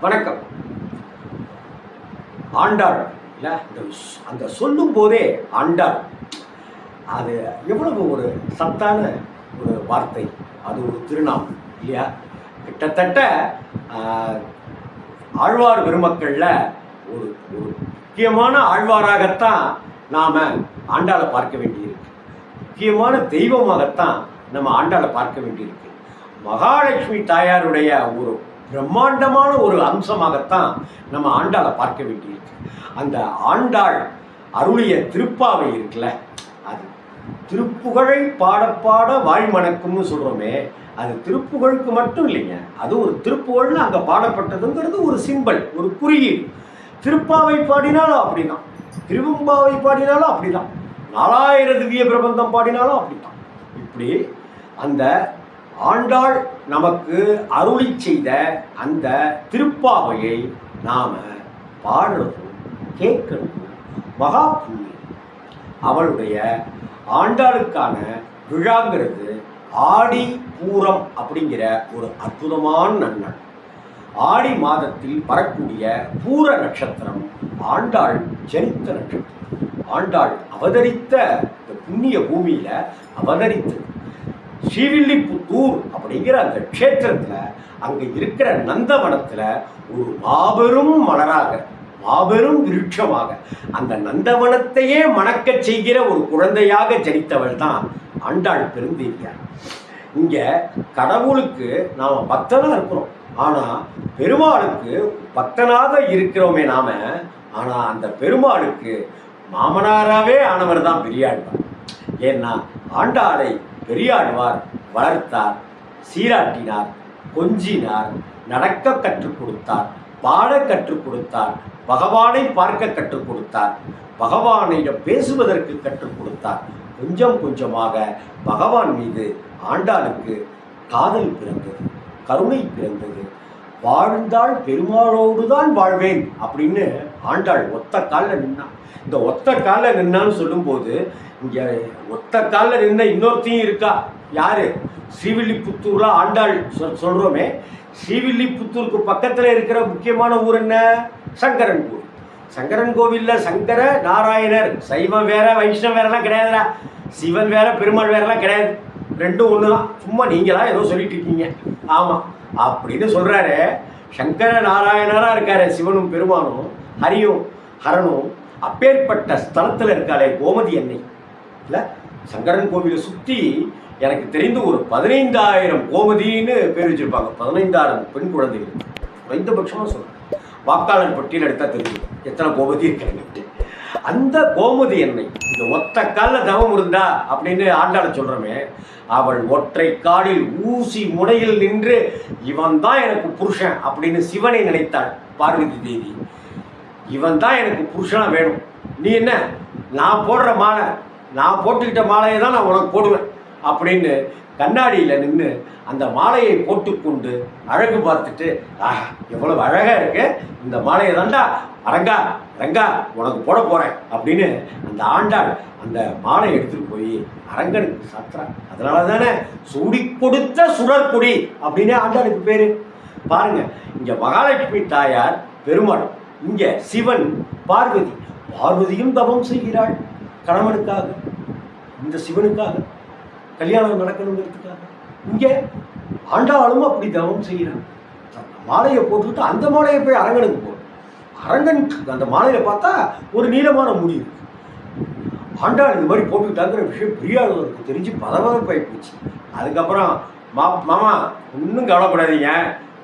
வணக்கம். ஆண்டாள். இல்லை அந்த சொல்லும் போதே ஆண்டாள். அது எவ்வளவு ஒரு சத்தான ஒரு வார்த்தை. அது ஒரு திருநாமம் இல்லையா? கிட்டத்தட்ட ஆழ்வார் பெருமக்களில் ஒரு ஒரு முக்கியமான ஆழ்வாராகத்தான் நாம ஆண்டாளை பார்க்க வேண்டியது முக்கியமான தெய்வமாகத்தான் நம்ம ஆண்டாளை பார்க்க வேண்டியிருக்கு. மகாலட்சுமி தாயாருடைய ஒரு பிரம்மாண்டமான ஒரு அம்சமாகத்தான் நம்ம ஆண்டாளை பார்க்க வேண்டியிருக்கு. அந்த ஆண்டாள் அருளிய திருப்பாவை இருக்குல்ல அது திருப்புகழை பாட பாட சொல்கிறோமே அது திருப்புகழுக்கு மட்டும் இல்லைங்க அது ஒரு திருப்புகழ்னு அங்கே பாடப்பட்டதுங்கிறது ஒரு சிம்பல் ஒரு குறியீடு. திருப்பாவை பாடினாலும் அப்படிதான் திருவம்பாவை பாடினாலும் அப்படிதான். நாலாயிர திவ்ய பிரபந்தம் பாடினாலும் அப்படித்தான். இப்படி அந்த ஆண்டாள் நமக்கு அருளி செய்த அந்த திருப்பாவையை நாம் பாடுறதும் கேட்கறதும் மகா புண்ணியம். அவளுடைய ஆண்டாளுக்கான விழாங்கிறது ஆடி பூரம் அப்படிங்கிற ஒரு அற்புதமான நன்னாள் ஆடி மாதத்தில் வரக்கூடிய பூர நட்சத்திரம் ஆண்டாள் ஜனித்த நட்சத்திரம். ஆண்டாள் அவதரித்த இந்த புண்ணிய பூமியில அவதரித்தது. ஸ்ரீவில்லிபுத்தூர் அப்படிங்கிற அந்த க்ஷேத்திரத்துல அங்க இருக்கிற நந்தவனத்துல ஒரு மாபெரும் மலராக மாபெரும் விருட்சமாக அந்த நந்தவனத்தையே மணக்கச் செய்கிற ஒரு குழந்தையாக ஜனித்தவள் தான் ஆண்டாள் பெருந்தேவியார். இங்க கடவுளுக்கு நாம பக்தனா இருக்கிறோம். ஆனா பெருமாளுக்கு பக்தனாக இருக்கிறோமே நாம. ஆனா அந்த பெருமாளுக்கு மாமனாராகவே ஆனவர் தான் பெரியாழ்வார். ஏன்னா ஆண்டாளை பெரியாழ்வார் வளர்த்தார் சீராட்டினார் கொஞ்சினார் நடக்க கற்றுக் கொடுத்தார் பாட கற்றுக் கொடுத்தார் பகவானை பார்க்க கற்றுக் கொடுத்தார் பகவானிடம் பேசுவதற்கு கற்றுக் கொடுத்தார். கொஞ்சம் கொஞ்சமாக பகவான் மீது ஆண்டாளுக்கு காதல் பிறந்தது கருணை பிறந்தது. வாழ்ந்தாள் பெருமாளோடு தான் வாழ்வேன் அப்படின்னு ஆண்டாள் ஒத்த காலில் நின்னான் இந்த ஒத்த காலில் நின்னான்னு சொல்லும்போது இங்கே ஒத்த காலில் நின்ன இன்னொருத்தையும் இருக்கா? யார்? ஸ்ரீவில்லிபுத்தூரில் ஆண்டாள் சொல் சொல்கிறோமே ஸ்ரீவில்லிபுத்தூருக்கு பக்கத்தில் இருக்கிற முக்கியமான ஊர் என்ன? சங்கரன் கோவில் சங்கரன் கோவிலில் சங்கர நாராயணர். சைவம் வேற வைஷ்ணவ வேறலாம் கிடையாதுடா. சிவன் வேற பெருமாள் வேறலாம் கிடையாது. ரெண்டும் ஒன்று தான் சும்மா நீங்களாம் ஏதோ சொல்லிட்டு இருக்கீங்க. ஆமாம் அப்படின்னு சொல்கிறாரு சங்கர நாராயணராக இருக்காரு சிவனும் பெருமானும். ஹரியும் ஹரனும் அப்பேற்பட்ட ஸ்தலத்தில் இருக்காளே கோமதி அன்னை. இல்லை? சங்கரன் கோவிலை சுற்றி எனக்கு தெரிந்து ஒரு பதினைந்தாயிரம் கோமதின்னு பேர் வச்சிருப்பாங்க. பதினைந்தாயிரம் பெண் குழந்தைகள். குறைந்தபட்சமாக சொல்கிறேன் வாக்காளர் பட்டியல் எடுத்தால் தெரியும். எத்தனை கோமதி இருக்காங்கன்ட்டு. அந்த கோமதி என்னை இந்த ஒத்த காலில் தவம் இருந்தா அப்படின்னு ஆண்டாள சொல்கிறோமே அவள் ஒற்றை காலில் ஊசி முனையில் நின்று இவன் தான் எனக்கு புருஷன் அப்படின்னு சிவனை நினைத்தாள். பார்வதி தேவி. இவன் தான் எனக்கு புருஷனாக வேணும். நீ என்ன? நான் போடுற மாலை நான் போட்டுக்கிட்ட மாலையை தான் நான் உனக்கு போடுவேன். அப்படின்னு கண்ணாடியில் நின்று அந்த மாலையை போட்டுக்கொண்டு அழகு பார்த்துட்டு ஆஹா எவ்வளவு அழகாக இருக்கு. இந்த மாலையை தாண்டா அரங்கா ரங்கா உனக்கு போட போகிறேன் அப்படின்னு அந்த ஆண்டாள் அந்த மாலை எடுத்துகிட்டு போய் அரங்கனுக்கு சாத்துறான் அதனால தானே சூடி கொடுத்த சுடற்குடி அப்படின்னு ஆண்டாளுக்கு பேர். பாருங்க இங்கே மகாலட்சுமி தாயார் பெருமாள். இங்கே சிவன் பார்வதி. பார்வதியும் தவம் செய்கிறாள் கணவனுக்காக இந்த சிவனுக்காக கல்யாணம் நடக்கணுங்கிறதுக்காக. இங்கே ஆண்டாளும் அப்படி தவம் செய்கிறான். மாலையை போட்டுக்கிட்டு அந்த மாலையை போய் அரங்கனுக்கு போடும் அரங்கனுக்கு அந்த மாலையை பார்த்தா ஒரு நீளமான முடி இருக்கு. ஆண்டாள் இந்த மாதிரி போட்டுக்கிட்டாங்கிற விஷயம் பெரியாளருக்கு தெரிஞ்சு பதவதப்பாய் போச்சு. அதுக்கப்புறம் மா மாமா இன்னும் கவலைப்படாதீங்க.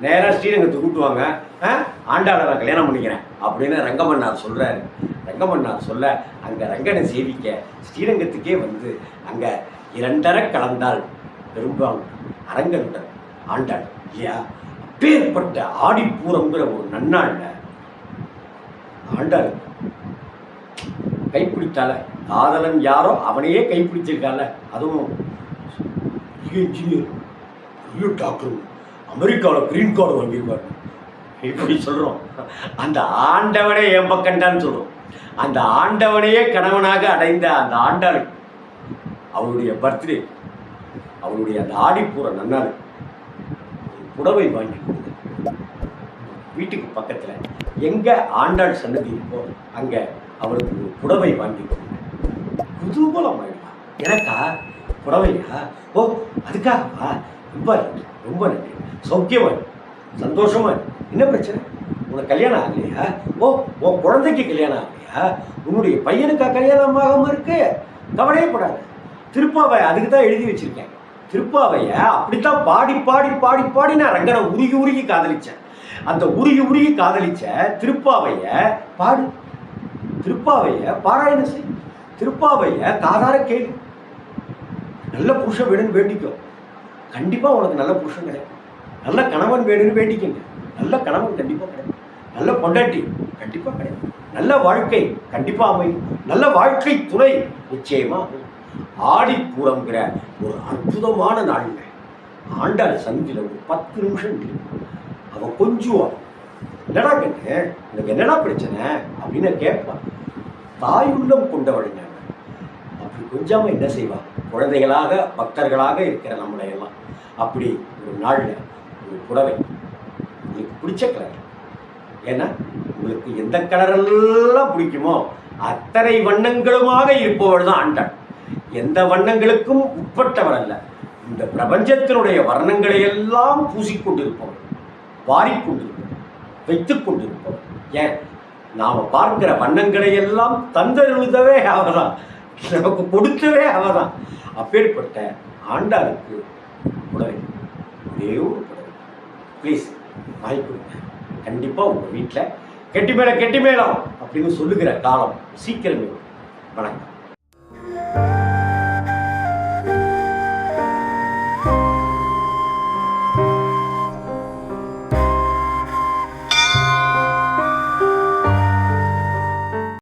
நேராக ஸ்ரீரங்கத்தை கூட்டுவாங்க ஆ? ஆண்டாளை நான் கல்யாணம் பண்ணிக்கிறேன் அப்படின்னு ரங்கமன்னார் சொல்கிறாரு ரங்கமன்னார் சொல்ல அங்கே ரங்கனை சேவிக்க ஸ்ரீரங்கத்துக்கே வந்து அங்கே இரண்டரை கலந்தால் பெரும்பாலும் அரங்கனுடன் ஆண்டாள் இல்லையா? அப்பேற்பட்ட ஆடிப்பூரங்கிற ஒரு நன்னாளில் ஆண்டாள் கைப்பிடித்தால காதலன் யாரோ அவனையே கைப்பிடிச்சிருக்கால அதுவும் இன்ஜினியர் டாக்டர் அமெரிக்காவில் க்ரீன் கார்டு வாங்கியிருப்பாரு. இப்படி சொல்கிறோம் அந்த ஆண்டவனே என் பக்கம்டான்னு சொல்கிறோம் அந்த ஆண்டவனையே கணவனாக அடைந்த அந்த ஆண்டாள் அவளுடைய பர்த்டே அவளுடைய அந்த ஆடிப்பூர நன்னாள் புடவை வாங்கி வீட்டுக்கு பக்கத்தில் எங்கே ஆண்டாள் சன்னதி இருக்கோ அங்கே அவளுக்கு ஒரு புடவை வாங்கி கொடுங்க குதூகலம் ஆயிடலாம் எனக்கா? புடவையா? ஓ அதுக்காகவா? ரொம்ப நன்றி ரொம்ப நன்றி. சௌக்கியமா சந்தோஷமா என்ன பிரச்சனை? உனக்கு கல்யாணம் ஆகலையா? ஓ உன் குழந்தைக்கு கல்யாணம் ஆகலையா? உன்னுடைய பையனுக்கா கல்யாணம் ஆகாம இருக்கு. கவலையப்படாது திருப்பாவை அதுக்கு தான் எழுதி வச்சிருக்கேன். திருப்பாவைய அப்படித்தான் பாடி பாடி பாடி பாடி நான் ரங்கனை உருகி உருகி காதலிச்சேன். அந்த உருகி உருகி காதலிச்ச திருப்பாவைய பாடு. திருப்பாவைய பாராயணம் செய். திருப்பாவைய காதார கேள்வி நல்ல புருஷன் வேணும்னு வேண்டிக்கோ. கண்டிப்பா உனக்கு நல்ல புருஷன் கிடைக்கும். நல்ல கணவன் வேணும்னு வேண்டிக்கங்க. நல்ல கணவன் கண்டிப்பாக கிடைக்கும். நல்ல பொண்டாட்டி கண்டிப்பாக கிடைக்கும். நல்ல வாழ்க்கை கண்டிப்பாக அமையும். நல்ல வாழ்க்கை துணை நிச்சயமாக அமையும். ஆடிப்பூரம்ங்கிற ஒரு அற்புதமான நாளுங்க. ஆண்டாள் சந்தியில் ஒரு பத்து நிமிஷம் நில்லு. அவன் கொஞ்சுவான் என்னடா கண்ணு எனக்கு என்னடா பிரச்சனை? அப்படின்னு கேட்பான் தாயுள்ளம் கொண்டவளுங்க அவன். அப்படி கொஞ்சாம என்ன செய்வான் குழந்தைகளாக பக்தர்களாக இருக்கிற நம்மளையெல்லாம் அப்படி ஒரு நாளில் புடவை. உங்களுக்கு பிடிச்ச கலர் ஏன்னா உங்களுக்கு எந்த கலரெல்லாம் பிடிக்குமோ அத்தனை வண்ணங்களுமாக இருப்பவள் தான் ஆண்டாள் எந்த வண்ணங்களுக்கும் உட்பட்டவர் அல்ல. இந்த பிரபஞ்சத்தினுடைய வர்ணங்களை எல்லாம் பூசிக்கொண்டிருப்பவர் வாரிக்கொண்டிருப்பவர் வைத்துக் கொண்டிருப்பவர் ஏன்? நாம் பார்க்கிற வண்ணங்களை எல்லாம் தந்தருளுதவே அவதான். நமக்கு கொடுத்ததே அவதான். அப்பேற்பட்ட ஆண்டாளுக்கு புடவை. ஒரே ஒரு புடவை. ப்ளீஸ் வாங்கி கொடுங்க. கண்டிப்பாக உங்கள் வீட்டில் கெட்டி மேலே கெட்டி மேளம் அப்படின்னு சொல்லுகிற காலம் சீக்கிரமே வணக்கம்.